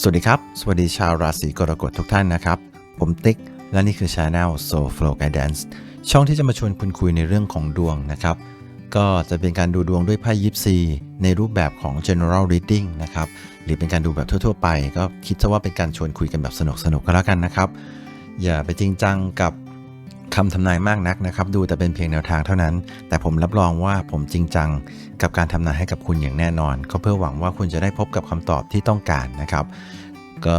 สวัสดีครับ สวัสดีชาวราศีกรกฎทุกท่านนะครับ ผมติ๊ก และนี่คือ Channel Soul Flow Guidance ช่องที่จะมาชวนคุณคุยในเรื่องของดวงนะครับ ก็จะเป็นการดูดวงด้วยไพ่ยิปซีในรูปแบบของ general reading นะครับ หรือเป็นการดูแบบทั่ว ๆ ไป ก็คิดซะว่าเป็นการชวนคุยกันแบบสนุกๆก็แล้วกันนะครับ อย่าไปจริงจังกับ คำทำนายมากนักนะครับ ดูแต่เป็นเพียงแนวทางเท่านั้น แต่ผมรับรองว่าผมจริงจัง กับการทำนายให้กับคุณอย่างแน่นอน ก็เพื่อหวังว่าคุณจะได้พบกับคำตอบที่ต้องการนะครับ ก็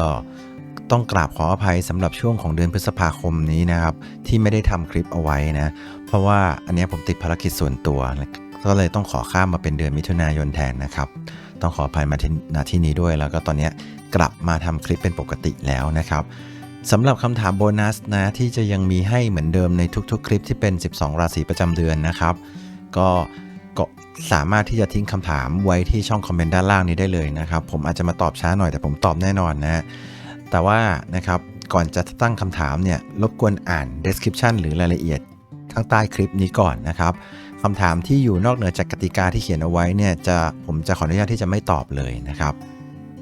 ต้องกราบขออภัยสำหรับช่วงของเดือนพฤษภาคมนี้นะครับ ที่ไม่ได้ทำคลิปเอาไว้นะ เพราะว่าอันนี้ผมติดภารกิจส่วนตัวก็เลยต้องขอข้ามมาเป็นเดือนมิถุนายนแทนนะครับ ต้องขออภัยมาที่ณที่นี้ด้วย แล้วก็ตอนนี้กลับมาทำคลิปเป็นปกติแล้วนะครับ สำหรับคำถามโบนัสนะที่จะยังมีให้เหมือนเดิมในทุกๆ คลิปที่เป็น 12 ราศีประจำเดือนนะครับ ก็ก็สามารถที่จะทิ้งคำถามไว้ที่ช่องคอมเมนต์ด้านล่างนี้ได้เลยนะครับ ผมอาจจะมาตอบช้าหน่อยแต่ผมตอบแน่นอนนะแต่ว่านะครับก่อนจะตั้งคำถามเนี่ยรบกวนอ่าน description หรือรายละเอียดข้างใต้คลิปนี้ก่อนนะครับคำถามที่อยู่นอกเหนือจากกติกาที่เขียนเอาไว้เนี่ยจะผมจะขออนุญาตที่จะไม่ตอบเลยนะครับ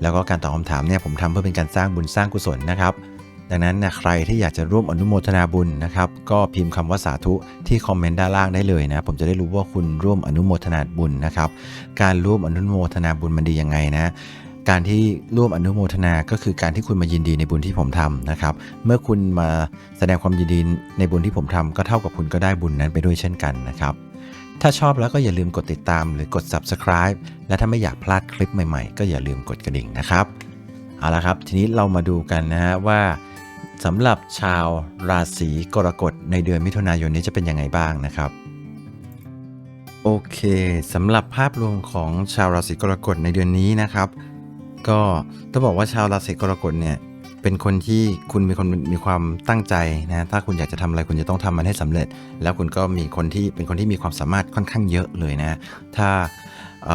แล้วก็การตอบคำถามเนี่ยผมทำเพื่อเป็นการสร้างบุญสร้างกุศลนะครับ ดังนั้นนะใครที่อยากจะร่วมอนุโมทนาบุญนะครับ ก็พิมพ์คำว่าสาธุที่คอมเมนต์ด้านล่างได้เลยนะ ผมจะได้รู้ว่าคุณร่วมอนุโมทนาบุญนะครับ การร่วมอนุโมทนาบุญมันดียังไงนะการที่ร่วมอนุโมทนา ก็คือการที่คุณมายินดีในบุญที่ผมทำนะครับ เมื่อคุณมาแสดงความยินดีในบุญที่ผมทำก็เท่ากับคุณก็ได้บุญนั้นไปด้วยเช่นกันนะครับ ถ้าชอบแล้วก็อย่าลืมกดติดตามหรือกด subscribe และถ้าไม่อยากพลาดคลิปใหม่ๆ ก็อย่าลืมกดกระดิ่งนะครับ เอาละครับ ทีนี้เรามาดูกันนะฮะว่า สำหรับชาวราศีกรกฎในเดือนมิถุนายนนี้จะเป็นยังไงบ้างนะครับ โอเคสำหรับภาพรวมของชาวราศีกรกฎในเดือนนี้นะครับ ก็ต้องบอกว่าชาวราศีกรกฎเนี่ยเป็นคนที่คุณมีคนมีความตั้งใจนะถ้าคุณอยากจะทำอะไรคุณจะต้องทำมันให้สำเร็จ แล้วคุณก็มีคนที่เป็นคนที่มีความสามารถค่อนข้างเยอะเลยนะถ้าเ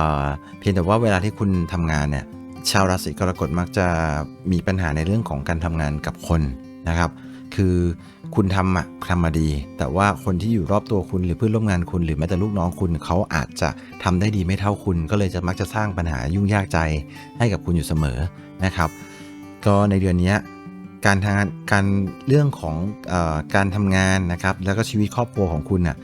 เพียงแต่ว่าเวลาที่คุณทำงานเนี่ยชาวราศีกรกฎมักจะมีปัญหาในเรื่องของการทำงานกับคน นะครับ คือคุณทำอะทำมาดี แต่ว่าคนที่อยู่รอบตัวคุณหรือเพื่อนร่วมงานคุณหรือแม้แต่ลูกน้องคุณเขาอาจจะทำได้ดีไม่เท่าคุณ ก็เลยจะมักจะสร้างปัญหายุ่งยากใจให้กับคุณอยู่เสมอนะครับ ก็ในเดือนนี้การทางานการเรื่องของอการทำงานนะครับ แล้วก็ชีวิตครอบครัวของคุณน่ะ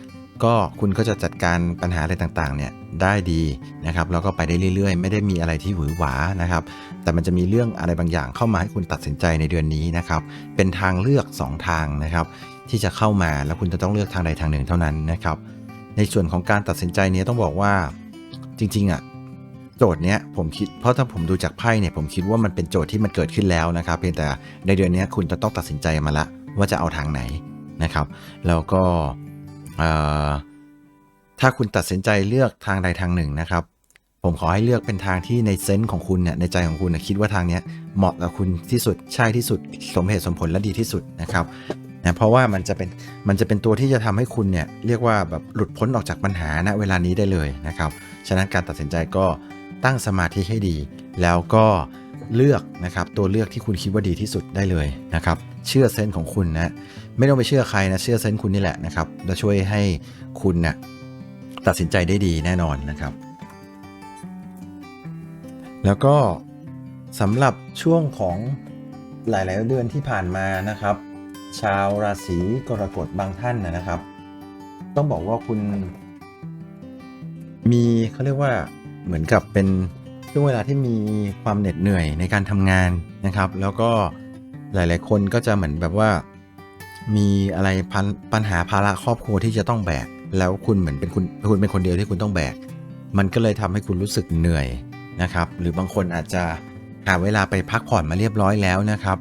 ก็คุณก็จะจัดการปัญหาอะไรต่างๆเนี่ย ได้ดีนะครับแล้วก็ไปได้เรื่อยๆ ไม่ได้มีอะไรที่หวือหวานะครับ แต่มันจะมีเรื่องอะไรบางอย่างเข้ามาให้คุณตัดสินใจในเดือนนี้นะครับ เป็นทางเลือก 2 ทางนะครับ ที่จะเข้ามาแล้วคุณจะต้องเลือกทางใดทางหนึ่งเท่านั้นนะครับ ในส่วนของการตัดสินใจเนี้ต้องบอกว่าจริงๆอะโจทย์เนี้ยผมคิดเพราะถ้าผมดูจากไพ่เนี่ยผมคิดว่ามันเป็นโจทย์ที่มันเกิดขึ้นแล้วนะครับเพียงแต่ในเดือนนี้คุณจะต้องตัดสินใจมาละว่าจะเอาทางไหนนะครับ แล้วก็เอ่อ ถ้าคุณตัดสินใจเลือกทางใดทางหนึ่งนะครับ ผมขอให้เลือกเป็นทางที่ในเซนส์ของคุณเนี่ยในใจของคุณนี่ยคิดว่าทางนี้เหมาะกับคุณที่สุดใช่ที่สุด สมเหตุสมผลและดีที่สุดนะครับนะเพราะว่ามันจะเป็นมันจะเป็นตัวที่จะทำให้คุณเนี่ยเรียกว่าแบบหลุดพ้นออกจากปัญหาณเวลานี้ได้เลยนะครับ ฉะนั้นการตัดสินใจก็ตั้งสมาธิให้ดี แล้วก็เลือกนะครับตัวเลือกที่คุณคิดว่าดีที่สุดได้เลยนะครับเชื่อเซนส์ของคุณนะไม่ต้องไปเชื่อใครนะเชื่อเซนส์คุณนี่แหละนะครับจะช่วยให้คุณนะ่ะ ตัดสินใจได้ดีแน่นอนนะครับ แล้วก็สำหรับช่วงของหลาย ๆ เดือนที่ผ่านมานะครับ ชาวราศีกรกฎบางท่านนะครับ ต้องบอกว่าคุณมีเขาเรียกว่าเหมือนกับเป็นช่วงเวลาที่มีความเหน็ดเหนื่อยในการทำงานนะครับ แล้วก็หลาย ๆ คนก็จะเหมือนแบบว่า มีอะไรปัญหาภาระครอบครัวที่จะต้องแบก แล้วคุณเหมือนเป็นคุณคุณเป็นคนเดียวที่คุณต้องแบก มันก็เลยทำให้คุณรู้สึกเหนื่อยนะครับ หรือบางคนอาจจะหาเวลาไปพักผ่อนมาเรียบร้อยแล้วนะครับ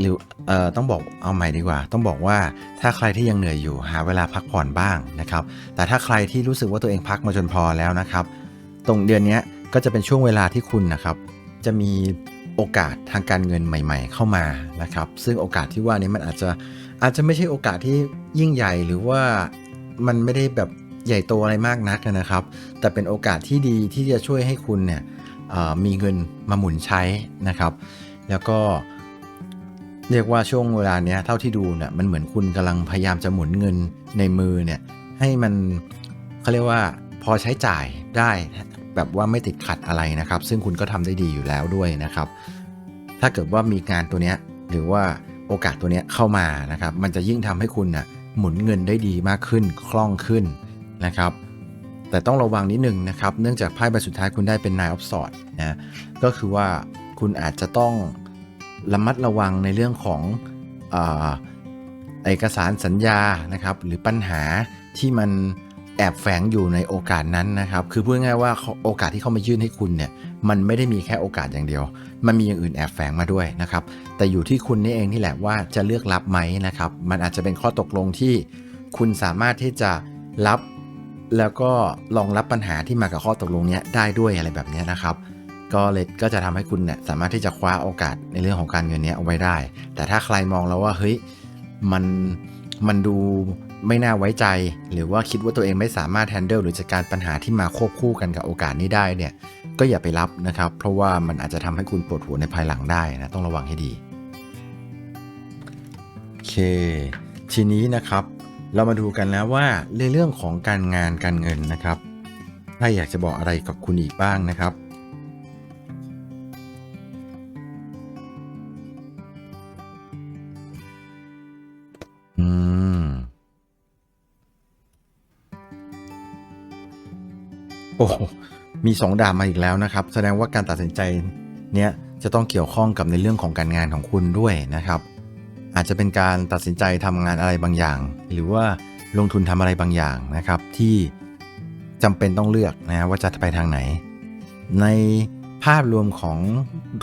หรือเอ่อต้องบอกเอาใหม่ดีกว่า ต้องบอกว่าถ้าใครที่ยังเหนื่อยอยู่หาเวลาพักผ่อนบ้างนะครับ แต่ถ้าใครที่รู้สึกว่าตัวเองพักมาจนพอแล้วนะครับ ตรงเดือนนี้ก็จะเป็นช่วงเวลาที่คุณนะครับ จะมีโอกาสทางการเงินใหม่ ๆ เข้ามานะครับ ซึ่งโอกาสที่ว่านี้มันอาจจะอาจจะไม่ใช่โอกาสที่ยิ่งใหญ่หรือว่า มันไม่ได้แบบใหญ่โตอะไรมากนักนะครับ แต่เป็นโอกาสที่ดีที่จะช่วยให้คุณเนี่ยมีเงินมาหมุนใช้นะครับ แล้วก็เรียกว่าช่วงเวลาเนี้ยเท่าที่ดูเนี่ยมันเหมือนคุณกำลังพยายามจะหมุนเงินในมือเนี่ยให้มันเขาเรียกว่าพอใช้จ่ายได้แบบว่าไม่ติดขัดอะไรนะครับ ซึ่งคุณก็ทำได้ดีอยู่แล้วด้วยนะครับ ถ้าเกิดว่ามีงานตัวเนี้ยหรือว่าโอกาสตัวเนี้ยเข้ามานะครับ มันจะยิ่งทำให้คุณน่ะ หมุนเงินได้ดีมากขึ้นคล่องขึ้นนะครับ แต่ต้องระวังนิดนึงนะครับ เนื่องจากไพ่ใบสุดท้ายคุณได้เป็นนายออฟสอดนะก็คือว่าคุณอาจจะต้องระมัดระวังในเรื่องของอาเอกสารสัญญานะครับ หรือปัญหาที่มัน แอบแฝงอยู่ในโอกาสนั้นนะครับ คือพูดง่ายว่าโอกาสที่เขามายื่นให้คุณเนี่ย มันไม่ได้มีแค่โอกาสอย่างเดียว มันมีอย่างอื่นแอบแฝงมาด้วยนะครับ แต่อยู่ที่คุณนี่เองนี่แหละว่าจะเลือกรับไหมนะครับ มันอาจจะเป็นข้อตกลงที่คุณสามารถที่จะรับแล้วก็รองรับปัญหาที่มากับข้อตกลงนี้ได้ด้วยอะไรแบบนี้นะครับ ก็เลยก็จะทำให้คุณเนี่ยสามารถที่จะคว้าโอกาสในเรื่องของการเงินนี้เอาไว้ได้ แต่ถ้าใครมองแล้วว่าเฮ้ยมันมันดู ไม่น่าไว้ใจ หรือว่าคิดว่าตัวเองไม่สามารถแฮนเดิลหรือจัดการปัญหาที่มาควบคู่กันกับโอกาสนี้ได้เนี่ยก็อย่าไปรับนะครับ เพราะว่ามันอาจจะทำให้คุณปวดหัวในภายหลังได้นะต้องระวังให้ดีโอเค ทีนี้นะครับ เรามาดูกันแล้วว่าในเรื่องของการงานการเงินนะครับ ถ้าอยากจะบอกอะไรกับคุณอีกบ้างนะครับอืม โอ้มีสองดาบมาอีกแล้วนะครับ แสดงว่าการตัดสินใจเนี้ยจะต้องเกี่ยวข้องกับในเรื่องของการงานของคุณด้วยนะครับ อาจจะเป็นการตัดสินใจทำงานอะไรบางอย่าง หรือว่าลงทุนทำอะไรบางอย่างนะครับ ที่จำเป็นต้องเลือกนะว่าจะไปทางไหน ในภาพรวมของ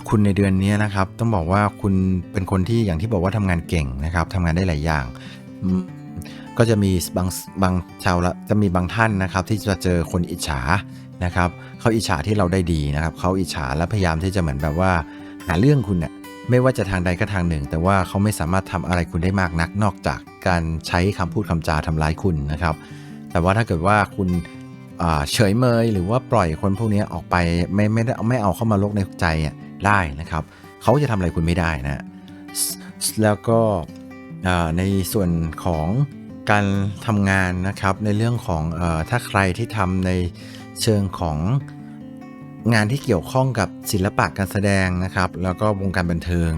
คุณในเดือนนี้นะครับ ต้องบอกว่าคุณเป็นคนที่อย่างที่บอกว่าทำงานเก่งนะครับทำงานได้หลายอย่าง ก็จะมีบางบางชาวละจะมีบางท่านนะครับที่จะเจอคนอิจฉานะครับเขาอิจฉาที่เราได้ดีนะครับเขาอิจฉาและพยายามที่จะเหมือนแบบว่า หาเรื่องคุณเนี่ยไม่ว่าจะทางใดก็ทางหนึ่ง แต่ว่าเขาไม่สามารถทำอะไรคุณได้มากนัก นอกจากการใช้คำพูดคำจาทำร้ายคุณนะครับ แต่ว่าถ้าเกิดว่าคุณเฉยเมยหรือว่าปล่อยคนพวกนี้ออกไปไม่ไม่ได้ไม่เอาเข้ามาลกในใจอะได้นะครับเขาจะทำอะไรคุณไม่ได้นะแล้วก็ในส่วนของ การทำงานนะครับในเรื่องของออถ้าใครที่ทำในเชิงของงานที่เกี่ยวข้องกับศิลปะการแสดงนะครับ แล้วก็วงการบันเทิง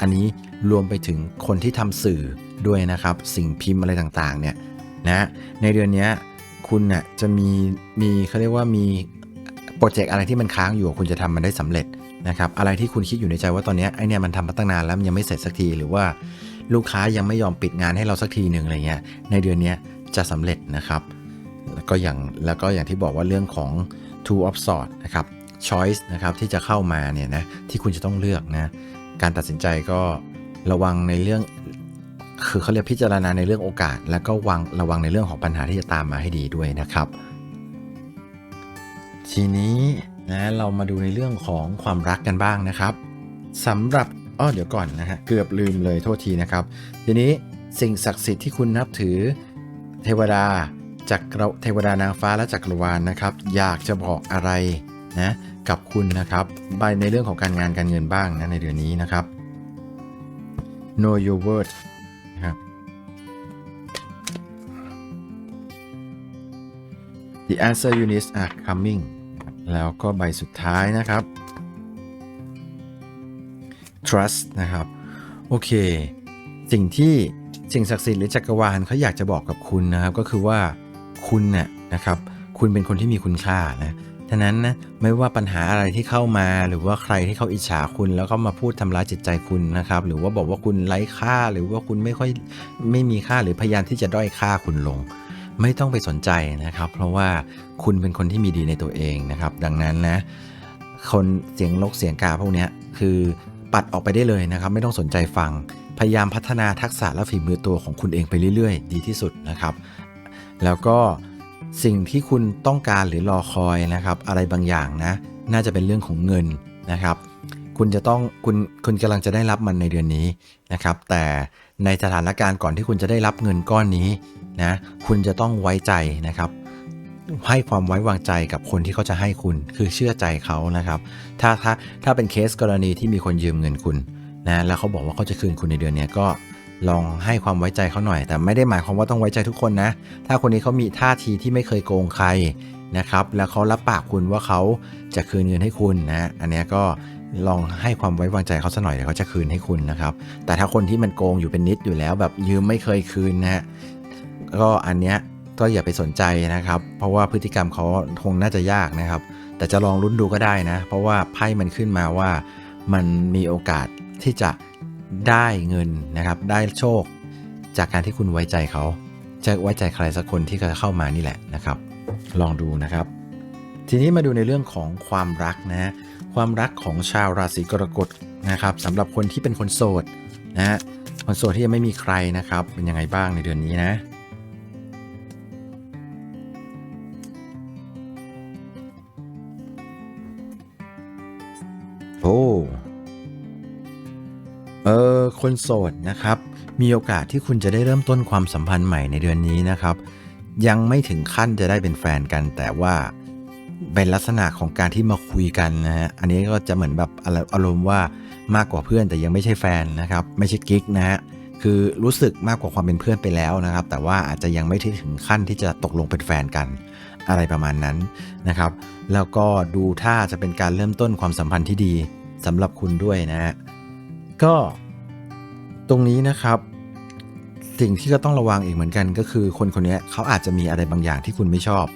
อันนี้รวมไปถึงคนที่ทำสื่อด้วยนะครับ สิ่งพิมพ์อะไรต่างๆเนี่ยนะในเดือนนี้คุณน่ะจะมีมีเขาเรียกว่ามีโปรเจกต์อะไรที่มันค้างอยู่คุณจะทำมันได้สำเร็จนะครับ อะไรที่คุณคิดอยู่ในใจว่าตอนนี้ไอเนี่ยมันทำมาตั้งนานแล้วมันยังไม่เสร็จสักทีหรือว่า ลูกค้ายังไม่ยอมปิดงานให้เราสักทีหนึ่งอะไรเงี้ยในเดือนนี้จะสำเร็จนะครับ แล้วก็อย่างแล้วก็อย่างที่บอกว่าเรื่องของ two of swords นะครับ choice นะครับที่จะเข้ามาเนี่ยนะที่คุณจะต้องเลือกนะการตัดสินใจก็ระวังในเรื่องคือเขาเรียกพิจารณาในเรื่องโอกาส แล้วก็วางระวังในเรื่องของปัญหาที่จะตามมาให้ดีด้วยนะครับ ทีนี้นะเรามาดูในเรื่องของความรักกันบ้างนะครับสำหรับ อ้อเดี๋ยวก่อนนะฮะเกือบลืมเลยโทษทีนะครับ ทีนี้สิ่งศักดิ์สิทธิ์ที่คุณนับถือ เทวดาจากรเทวดานางฟ้าและจักรวาลนะครับ อยากจะบอกอะไรนะกับคุณนะครับใบในเรื่องของการงานการเงินบ้างนะในเดือนนี้นะครับ know your worth นะครับ the answer you need are coming แล้วก็ใบสุดท้ายนะครับ trust นะครับ โอเค สิ่งที่สิ่งศักดิ์สิทธิ์หรือจักรวาลเขาอยากจะบอกกับคุณนะครับ ก็คือว่าคุณเนี่ยนะครับ คุณเป็นคนที่มีคุณค่านะฉะนั้นนะไม่ว่าปัญหาอะไรที่เข้ามา หรือว่าใครที่เขาอิจฉาคุณ แล้วก็มาพูดทำร้ายจิตใจคุณนะครับ หรือว่าบอกว่าคุณไร้ค่า หรือว่าคุณไม่ค่อยไม่มีค่าหรือพยายามที่จะด้อยค่าคุณลง ไม่ต้องไปสนใจนะครับ เพราะว่าคุณเป็นคนที่มีดีในตัวเองนะครับ ดังนั้นนะคนเสียงลกเสียงกาพวกนี้คือ ปัดออกไปได้เลยนะครับ ไม่ต้องสนใจฟัง พยายามพัฒนาทักษะและฝีมือตัวของคุณเองไปเรื่อยๆ ดีที่สุดนะครับ แล้วก็สิ่งที่คุณต้องการหรือรอคอยนะครับ อะไรบางอย่างนะ น่าจะเป็นเรื่องของเงินนะครับ คุณจะต้องคุณคุณกำลังจะได้รับมันในเดือนนี้นะครับ แต่ในสถานการณ์ก่อนที่คุณจะได้รับเงินก้อนนี้นะ คุณจะต้องไว้ใจนะครับ ให้ความไว้วางใจกับคนที่เขาจะให้คุณ คือเชื่อใจเขานะครับ ถ้าถ้าถ้าเป็นเคสกรณีที่มีคนยืมเงินคุณนะแล้วเขาบอกว่าเขาจะคืนคุณในเดือนนี้ก็ลองให้ความไว้ใจเขาหน่อย แต่ไม่ได้หมายความว่าต้องไว้ใจทุกคนนะ ถ้าคนนี้เขามีท่าทีที่ไม่เคยโกงใครนะครับ แล้วเขารับปากคุณว่าเขาจะคืนเงินให้คุณนะ อันนี้ก็ลองให้ความไว้วางใจเขาสักหน่อยเดี๋ยวเขาจะคืนให้คุณนะครับ แต่ถ้าคนที่มันโกงอยู่เป็นนิดอยู่แล้วแบบยืมไม่เคยคืนนะฮะ ก็อันเนี้ย ก็อย่าไปสนใจนะครับ เพราะว่าพฤติกรรมเขาคงน่าจะยากนะครับ แต่จะลองลุ้นดูก็ได้นะ เพราะว่าไพ่มันขึ้นมาว่ามันมีโอกาสที่จะได้เงินนะครับ ได้โชค จากการที่คุณไว้ใจเขาจะไว้ใจใครสักคนที่จะเข้ามานี่แหละนะครับ ลองดูนะครับ ทีนี้มาดูในเรื่องของความรักนะฮะความรักของชาวราศีกรกฎนะครับสำหรับคนที่เป็นคนโสดนะฮะคนโสดที่ยังไม่มีใครนะครับ เป็นยังไงบ้างในเดือนนี้นะ เออคนโสดนะครับ มีโอกาสที่คุณจะได้เริ่มต้นความสัมพันธ์ใหม่ในเดือนนี้นะครับ ยังไม่ถึงขั้นจะได้เป็นแฟนกัน แต่ว่าเป็นลักษณะของการที่มาคุยกันนะฮะอันนี้ก็จะเหมือนแบบอารมณ์ว่ามากกว่าเพื่อนแต่ยังไม่ใช่แฟนนะครับ ไม่ใช่กิ๊กนะฮะคือรู้สึกมากกว่าความเป็นเพื่อนไปแล้วนะครับ แต่ว่าอาจจะยังไม่ถึงขั้นที่จะตกลงเป็นแฟนกันอะไรประมาณนั้นนะครับ แล้วก็ดูท่าจะเป็นการเริ่มต้นความสัมพันธ์ที่ดี สำหรับคุณด้วยนะฮะก็ตรงนี้นะครับ สิ่งที่ก็ต้องระวังอีกเหมือนกัน ก็คือคนคนนี้เขาอาจจะมีอะไรบางอย่างที่คุณไม่ชอบ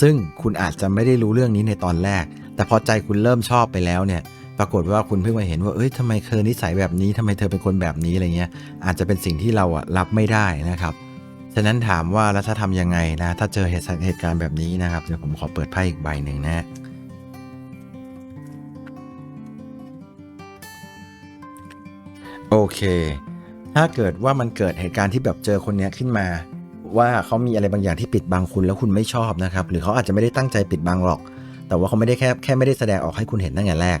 ซึ่งคุณอาจจะไม่ได้รู้เรื่องนี้ในตอนแรก แต่พอใจคุณเริ่มชอบไปแล้วเนี่ย ปรากฏว่าคุณเพิ่งมาเห็นว่าเอ้ยทำไมเธอนิสัยแบบนี้ทำไมเธอเป็นคนแบบนี้อะไรเงี้ย อาจจะเป็นสิ่งที่เราอะรับไม่ได้นะครับฉะนั้นถามว่าแล้วถ้าทำยังไงนะ ถ้าเจอเหตุเหตุการณ์แบบนี้นะครับเดี๋ยวผมขอเปิดไพ่อีกใบหนึ่งนะ โอเค ถ้าเกิดว่ามันเกิดเหตุการณ์ที่แบบเจอคนเนี้ยขึ้นมา ว่าเขามีอะไรบางอย่างที่ปิดบังคุณแล้วคุณไม่ชอบนะครับ หรือเขาอาจจะไม่ได้ตั้งใจปิดบังหรอก แต่ว่าเขาไม่ได้แค่แค่ไม่ได้แสดงออกให้คุณเห็นตั้งแต่แรก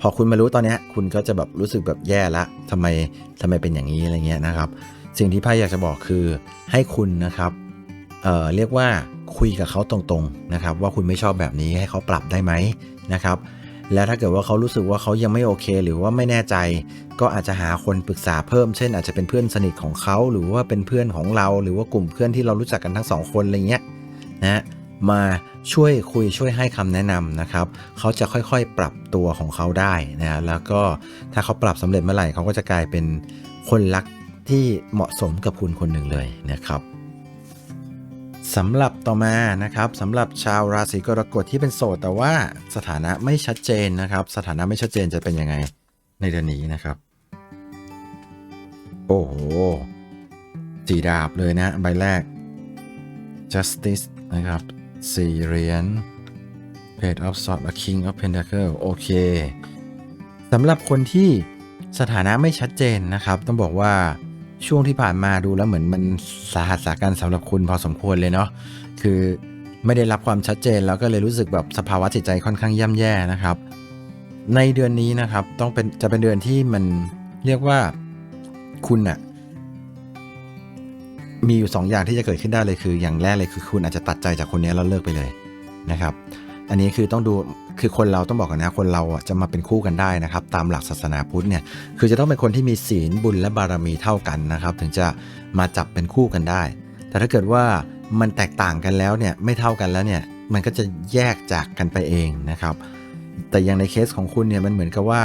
พอคุณมารู้ตอนเนี้ยคุณก็จะแบบรู้สึกแบบแย่ละทำไมทำไมเป็นอย่างนี้อะไรเงี้ยนะครับ สิ่งที่ไพ่อยากจะบอกคือให้คุณนะครับเอ่อเรียกว่าคุยกับเขาตรงๆนะครับ ว่าคุณไม่ชอบแบบนี้ให้เขาปรับได้ไหมนะครับ แล้วถ้าเกิดว่าเขารู้สึกว่าเขายังไม่โอเค หรือว่าไม่แน่ใจ ก็อาจจะหาคนปรึกษาเพิ่ม เช่น อาจจะเป็นเพื่อนสนิทของเขาหรือว่าเป็นเพื่อนของเรา หรือว่ากลุ่มเพื่อนที่เรารู้จักกันทั้งสองคนอะไรเงี้ยนะมาช่วยคุยช่วยให้คำแนะนำนะครับ เขาจะค่อยๆปรับตัวของเขาได้นะแล้วก็ถ้าเขาปรับสำเร็จเมื่อไหร่เขาก็จะกลายเป็นคนรักที่เหมาะสมกับคุณคนหนึ่งเลยนะครับ สำหรับต่อมานะครับสำหรับชาวราศีกรกฎที่เป็นโสด แต่ว่าสถานะไม่ชัดเจนนะครับ สถานะไม่ชัดเจนจะเป็นยังไงในเดือนนี้นะครับ โอ้โหสีดาบเลยนะใบแรก justice นะครับสี่เหรียญ page of swords a king of pentacle โอเคสำหรับคนที่สถานะไม่ชัดเจนนะครับ ต้องบอกว่า ช่วงที่ผ่านมาดูแล้วเหมือนมันสาหัสสากันสำหรับคุณพอสมควรเลยเนาะคือไม่ได้รับความชัดเจนแล้วก็เลยรู้สึกแบบสภาวะจิตใจค่อนข้างย่ำแย่นะครับ ในเดือนนี้นะครับต้องเป็นจะเป็นเดือนที่มันเรียกว่าคุณอะมีอยู่ 2 อย่างที่จะเกิดขึ้นได้เลยคือ อย่างแรกเลยคือคุณอาจจะตัดใจจากคนนี้แล้วเลิกไปเลยนะครับ อันนี้คือต้องดู คือคนเราต้องบอกกันนะคนเราจะมาเป็นคู่กันได้นะครับ ตามหลักศาสนาพุทธเนี่ยคือจะต้องเป็นคนที่มีศีลบุญและบารมีเท่ากันนะครับ ถึงจะมาจับเป็นคู่กันได้ แต่ถ้าเกิดว่ามันแตกต่างกันแล้วเนี่ยไม่เท่ากันแล้วเนี่ยมันก็จะแยกจากกันไปเองนะครับ แต่อย่างในเคสของคุณเนี่ยมันเหมือนกับว่า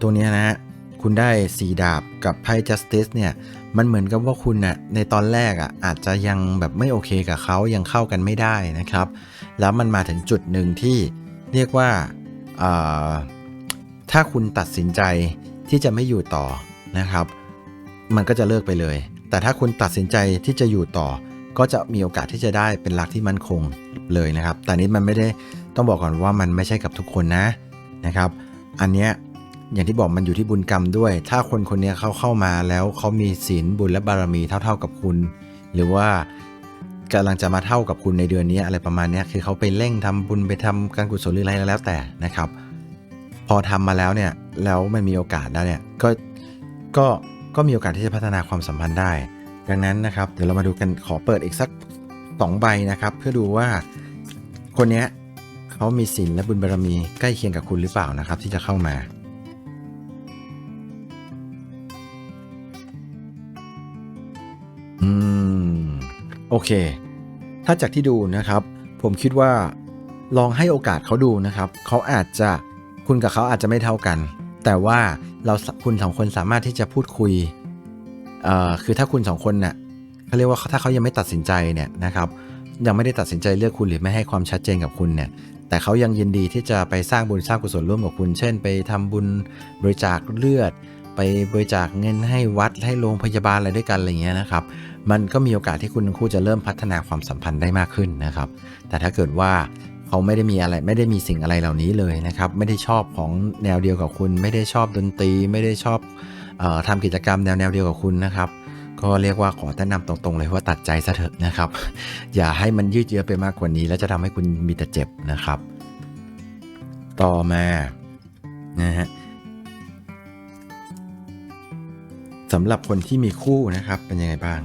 ตัวนี้นะฮะคุณได้สีดาบกับไพ่ justice เนี่ยมันเหมือนกับว่าคุณน่ะในตอนแรกอะอาจจะยังแบบไม่โอเคกับเขายังเข้ากันไม่ได้นะครับ แล้วมันมาถึงจุดหนึ่งที่ เรียกว่าถ้าคุณตัดสินใจที่จะไม่อยู่ต่อนะครับ มันก็จะเลิกไปเลย แต่ถ้าคุณตัดสินใจที่จะอยู่ต่อ ก็จะมีโอกาสที่จะได้เป็นรักที่มั่นคงเลยนะครับ แต่นี้มันไม่ได้ต้องบอกก่อนว่ามันไม่ใช่กับทุกคนนะนะครับ อันเนี้ยอย่างที่บอกมันอยู่ที่บุญกรรมด้วย ถ้าคนคนนี้เขาเข้ามาแล้วเขามีศีลบุญและบารมีเท่า ๆกับคุณ หรือว่า กำลังจะมาเท่ากับคุณในเดือนนี้อะไรประมาณนี้คือเขาไปเร่งทำบุญไปทำการกุศลหรืออะไรแล้วแต่นะครับ พอทำมาแล้วเนี่ยแล้วมันมีโอกาสแล้วเนี่ยก็ก็ก็มีโอกาสที่จะพัฒนาความสัมพันธ์ได้ ดังนั้นนะครับเดี๋ยวเรามาดูกันขอเปิดอีกสักสองใบนะครับ เพื่อดูว่าคนนี้เขามีศีลและบุญบารมีใกล้เคียงกับคุณหรือเปล่านะครับ ที่จะเข้ามาอืม โอเค ถ้าจากที่ดูนะครับ ผมคิดว่าลองให้โอกาสเขาดูนะครับ เขาอาจจะคุณกับเขาอาจจะไม่เท่ากัน แต่ว่าเราคุณสองคนสามารถที่จะพูดคุยเอ่อคือถ้าคุณสองคนน่ะเขาเรียกว่าถ้าเขายังไม่ตัดสินใจเนี่ยนะครับ ยังไม่ได้ตัดสินใจเลือกคุณหรือไม่ให้ความชัดเจนกับคุณเนี่ยแต่เขายังยินดีที่จะไปสร้างบุญสร้างกุศลร่วมกับคุณ เช่น ไปทำบุญบริจาคเลือด ไปบริจาคเงินให้วัดให้โรงพยาบาลอะไรด้วยกันอะไรเงี้ยนะครับ มันก็มีโอกาสที่คุณทั้งคู่จะเริ่มพัฒนาความสัมพันธ์ได้มากขึ้นนะครับ แต่ถ้าเกิดว่าเขาไม่ได้มีอะไรไม่ได้มีสิ่งอะไรเหล่านี้เลยนะครับ ไม่ได้ชอบของแนวเดียวกับคุณ ไม่ได้ชอบดนตรี ไม่ได้ชอบออทำกิจกรรมแนวแนวเดียวกับคุณนะครับก็เรียกว่าขอแนะนำตรงๆเลยว่าตัดใจซะเถอะนะครับ อย่าให้มันยืดเยื้อไปมากกว่านี้ แล้วจะทำให้คุณมีแต่เจ็บนะครับ ต่อมานะฮะ สำหรับคนที่มีคู่นะครับเป็นยังไงบ้าง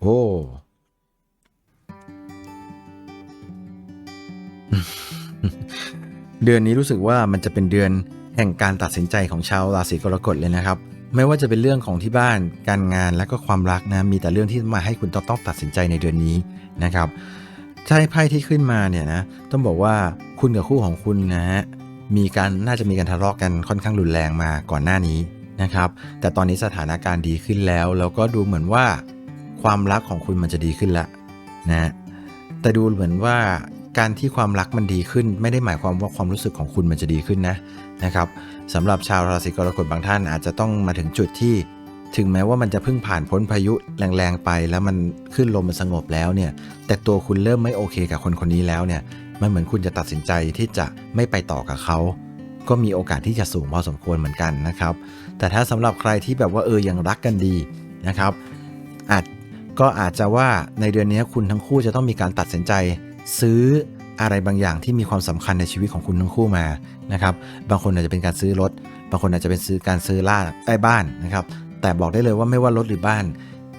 โอ้ เดือนนี้รู้สึกว่ามันจะเป็นเดือนแห่งการตัดสินใจของชาวราศีกรกฎเลยนะครับ ไม่ว่าจะเป็นเรื่องของที่บ้านการงานและก็ความรักนะมีแต่เรื่องที่มาให้คุณต้องต้องตัดสินใจในเดือนนี้นะครับใช่ไพ่ที่ขึ้นมาเนี่ยนะต้องบอกว่า คุณกับคู่ของคุณนะฮะมีการน่าจะมีการทะเลาะกันค่อนข้างรุนแรงมาก่อนหน้านี้นะครับ แต่ตอนนี้สถานการณ์ดีขึ้นแล้ว แล้วก็ดูเหมือนว่าความรักของคุณมันจะดีขึ้นละนะแต่ดูเหมือนว่าการที่ความรักมันดีขึ้น ไม่ได้หมายความว่าความรู้สึกของคุณมันจะดีขึ้นนะนะครับสำหรับชาวราศีกรกฎบางท่านอาจจะต้องมาถึงจุดที่ ถึงแม้ว่ามันจะเพิ่งผ่านพ้นพายุแรงๆไป แล้วมันขึ้นลมมันสงบแล้วเนี่ยแต่ตัวคุณเริ่มไม่โอเคกับคนคนนี้แล้วเนี่ย มันเหมือนคุณจะตัดสินใจที่จะไม่ไปต่อกับเขา ก็มีโอกาสที่จะสูงพอสมควรเหมือนกันนะครับ แต่ถ้าสำหรับใครที่แบบว่าเออยังรักกันดีนะครับ อาจก็อาจจะว่าในเดือนนี้คุณทั้งคู่จะต้องมีการตัดสินใจ ซื้ออะไรบางอย่างที่มีความสำคัญในชีวิตของคุณทั้งคู่มานะครับ บางคนอาจจะเป็นการซื้อรถ บางคนอาจจะเป็นซื้อการซื้อล่าใต้บ้านนะครับ แต่บอกได้เลยว่าไม่ว่ารถหรือบ้าน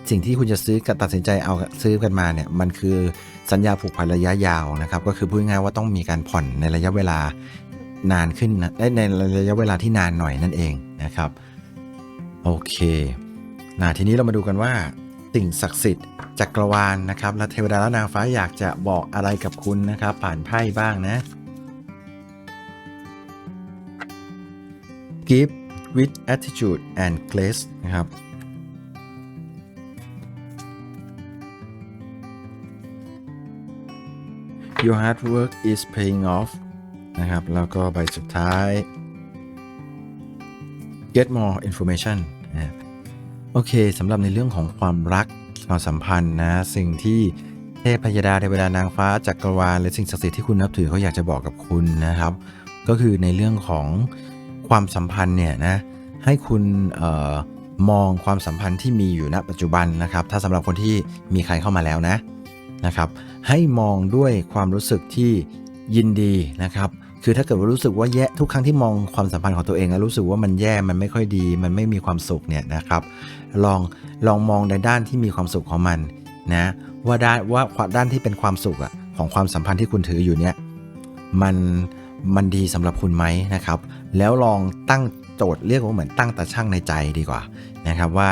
สิ่งที่คุณจะซื้อกับตัดสินใจเอาซื้อกันมาเนี่ยมันคือ สัญญาผูกพันระยะยาวนะครับ ก็คือพูดง่ายว่าต้องมีการผ่อนในระยะเวลานานขึ้นนะในระยะเวลาที่นานหน่อยนั่นเองนะครับโอเคนะทีนี้เรามาดูกันว่าสิ่งศักดิ์สิทธิ์จักรวาลนะครับ และเทวดาและนางฟ้าอยากจะบอกอะไรกับคุณนะครับ ผ่านไพ่บ้างนะ Give with attitude and grace นะครับ Your hard work is paying off นะครับ แล้วก็ใบสุดท้าย Get more information นะโอเคสำหรับในเรื่องของความรักความสัมพันธ์นะ สิ่งที่เทพพยดาเทวดานางฟ้าจักรวาลและสิ่งศักดิ์สิทธิ์ที่คุณนับถือเขาอยากจะบอกกับคุณนะครับ ก็คือในเรื่องของความสัมพันธ์เนี่ยนะให้คุณออมองความสัมพันธ์ที่มีอยู่ณปัจจุบันนะครับ ถ้าสำหรับคนที่มีใครเข้ามาแล้วนะ นะครับ ให้มองด้วยความรู้สึกที่ยินดีนะครับคือถ้าเกิดว่ารู้สึกว่าแย่ทุกครั้งที่มองความสัมพันธ์ของตัวเองแล้วรู้สึกว่ามันแย่มันไม่ค่อยดี มันไม่มีความสุขเนี่ยนะครับ ลองลองมองในด้านที่มีความสุขของมันนะว่าด้านว่าด้านที่เป็นความสุขอะของความสัมพันธ์ที่คุณถืออยู่เนี่ยมันมันดีสำหรับคุณไหมนะครับ แล้วลองตั้งโจทย์เรียกว่าเหมือนตั้งตาช่างในใจดีกว่านะครับว่า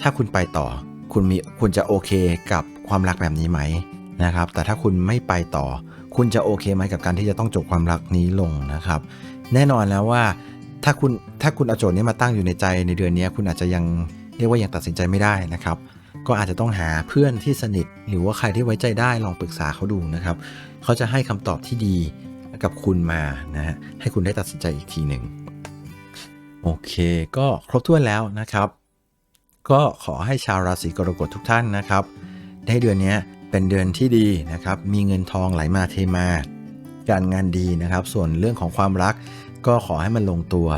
ถ้าคุณไปต่อคุณมีคุณจะโอเคกับ ความรักแบบนี้ไหมนะครับ แต่ถ้าคุณไม่ไปต่อ คุณจะโอเคไหมกับการที่จะต้องจบความรักนี้ลงนะครับ แน่นอนแล้วว่าถ้าคุณถ้าคุณเอาโจทย์นี้มาตั้งอยู่ในใจในเดือนนี้คุณอาจจะยังเรียกว่ายังตัดสินใจไม่ได้นะครับ ก็อาจจะต้องหาเพื่อนที่สนิท หรือว่าใครที่ไว้ใจได้ลองปรึกษาเขาดูนะครับ เขาจะให้คำตอบที่ดีกับคุณมานะฮะให้คุณได้ตัดสินใจอีกทีหนึ่งโอเคก็ครบถ้วนแล้วนะครับ ก็ขอให้ชาวราศีกรกฎทุกท่านนะครับ ในเดือนนี้เป็นเดือนที่ดีนะครับ มีเงินทองไหลมาเทมา การงานดีนะครับ ส่วนเรื่องของความรักก็ขอให้มันลงตัว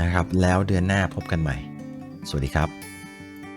นะครับ แล้วเดือนหน้าพบกันใหม่ สวัสดีครับ